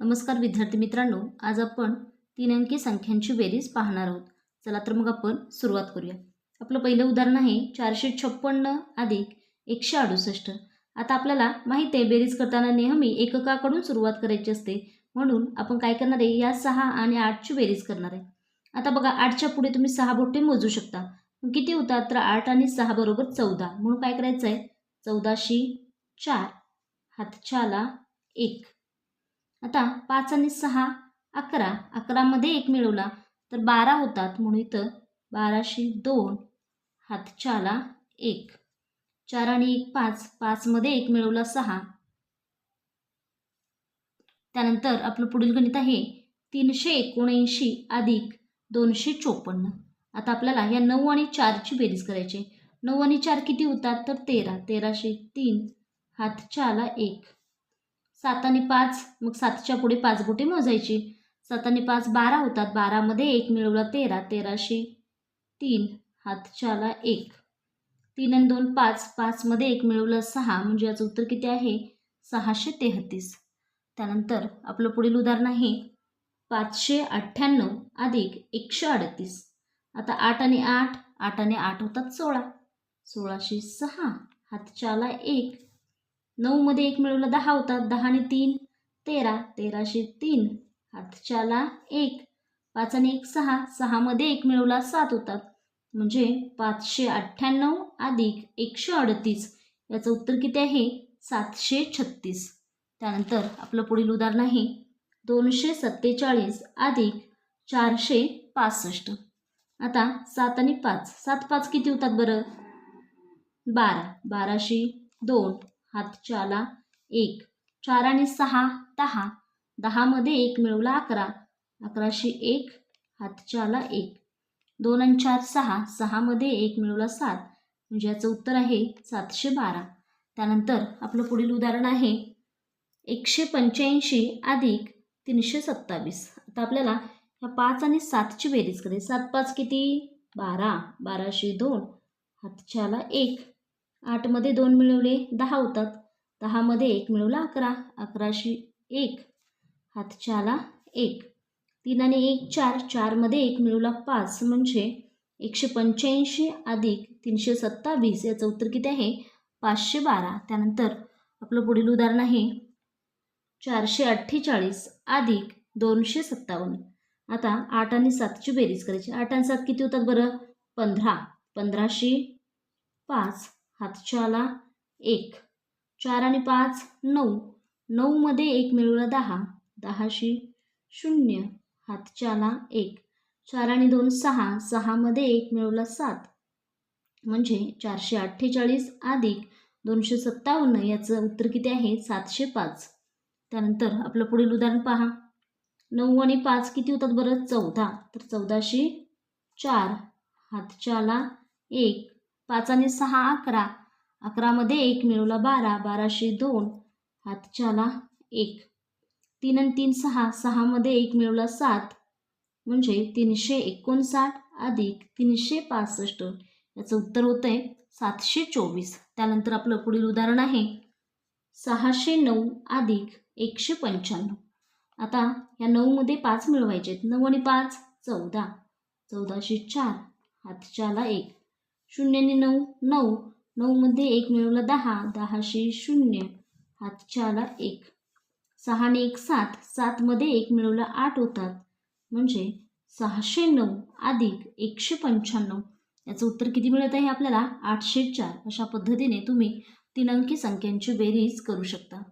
नमस्कार विद्यार्थी मित्रांनो आज आपण तीन अंकी संख्यांची बेरीज पाहणार आहोत. चला तर मग आपण सुरुवात करूया. आपलं पहिलं उदाहरण आहे चारशे छप्पन्न अधिक एकशे अडुसष्ट. आता आपल्याला माहीत आहे बेरीज करताना नेहमी एककाकडून सुरुवात करायची असते. म्हणून आपण काय करणार आहे या सहा आणि आठची बेरीज करणार आहे. आता बघा आठच्या पुढे तुम्ही सहा बोटे मोजू शकता. किती होतात? तर आठ आणि सहा बरोबर चौदा. म्हणून काय करायचं आहे चौदाशी चार. हातच्याला एक. आता पाच आणि सहा अकरा. अकरामध्ये एक मिळवला तर बारा होतात. म्हणून इथं बाराशे दोन हातच्याला एक. चार आणि एक पाच. पाचमध्ये एक मिळवला सहा. त्यानंतर आपलं पुढील गणित आहे तीनशे एकोणऐंशी अधिक दोनशे चोपन्न. आता आपल्याला या नऊ आणि चारची बेरीज करायची नऊ आणि चार किती होतात? तर तेरा. तेराशे तीन हातच्याला एक. सात आणि पाच मग सातच्या पुढे पाच गोटी मोजायची. सात आणि पाच बारा होतात. बारामध्ये एक मिळवला तेरा तेराशे तीन हातच्याला एक. तीन आणि दोन पाच पाचमध्ये एक मिळवलं सहा म्हणजे याचं उत्तर किती आहे? सहाशे तेहतीस. त्यानंतर आपलं पुढील उदाहरण आहे. पाचशे अठ्ठ्याण्णव अधिक एकशे अडतीस. आता आठ आणि आठ आठ आणि आठ होतात सोळा. सोळाशे सहा हातच्याला एक. नऊमध्ये एक मिळवलं दहा होतात दहा आणि तीन तेरा तेराशे तीन हातच्याला एक पाच आणि एक सहा सहामध्ये एक मिळवला सात होतात म्हणजे पाचशे अठ्ठ्याण्णव अधिक एकशे अडतीस याचं उत्तर किती आहे? सातशे छत्तीस. त्यानंतर आपलं पुढील उदाहरण आहे दोनशे सत्तेचाळीस अधिक चारशे पासष्ट. आता सात आणि पाच सात पाच किती होतात बरं? बारा बाराशे दोन हातच्याला एक. चार आणि सहा दहा. दहामध्ये एक मिळवला अकरा. अकराशे एक हातच्याला एक. दोन आणि चार सहा. सहामध्ये एक मिळवला सात. म्हणजे याचं उत्तर आहे सातशे बारा. त्यानंतर आपलं पुढील उदाहरण आहे एकशे पंच्याऐंशी अधिक तीनशे सत्तावीस. आता आपल्याला ह्या पाच आणि सातची बेरीज करायची. सात पाच किती? बारा. बाराशे दोन. हातच्याला एक. आठमध्ये दोन मिळवले दहा होतात. दहामध्ये एक मिळवला अकरा. अकराशे एक. हातच्याला एक. तीन आणि एक चार. चारमध्ये एक मिळवला पाच. म्हणजे एकशे पंच्याऐंशी अधिक तीनशे सत्तावीस. याचं उत्तर किती आहे? पाचशे बारा. त्यानंतर आपलं पुढील उदाहरण आहे. चारशे अठ्ठेचाळीस अधिक दोनशे सत्तावन्न. आता आठ आणि सातची बेरीज करायची. आठ आणि सात किती होतात बरं? पंधरा. पंधराशे पाच. हातच्याला एक. चार आणि पाच नऊ. नऊमध्ये एक मिळवला दहा. दहाशी शून्य. हातच्याला एक. चार आणि दोन सहा. सहामध्ये एक मिळवला सात. म्हणजे चारशे अठ्ठेचाळीस अधिक दोनशे सत्तावन्न याचं उत्तर किती आहे? सातशे पाच. त्यानंतर आपलं पुढील उदाहरण पहा. नऊ आणि पाच किती होतात बरं? चौदा. तर चौदाशे चार. हातच्याला एक. पाच आणि सहा अकरा. अकरामध्ये एक मिळवला बारा बाराशे दोन. हातच्याला एक. तीन आणि तीन सहा सहामध्ये एक मिळवला सात. म्हणजे तीनशे एकोणसाठ अधिक तीनशे पासष्ट. याचं उत्तर होतं आहे सातशे चोवीस. त्यानंतर आपलं पुढील उदाहरण आहे. सहाशे नऊ अधिक एकशे पंच्याण्णव. आता या नऊमध्ये पाच मिळवायचे आहेत नऊ आणि पाच चौदा. चौदाशे चार. हातच्याला एक. शून्यने नऊ नऊ. नऊमध्ये एक मिळवला दहा. दहाशे शून्य. हातच्याला एक. सहा आणि एक सात. सातमध्ये एक मिळवला आठ होतात. म्हणजे सहाशे नऊ अधिक एकशे पंच्याण्णव. याचं उत्तर किती मिळत आहे आपल्याला? आठशे चार. अशा पद्धतीने तुम्ही तीन अंकी संख्यांची बेरीज करू शकता.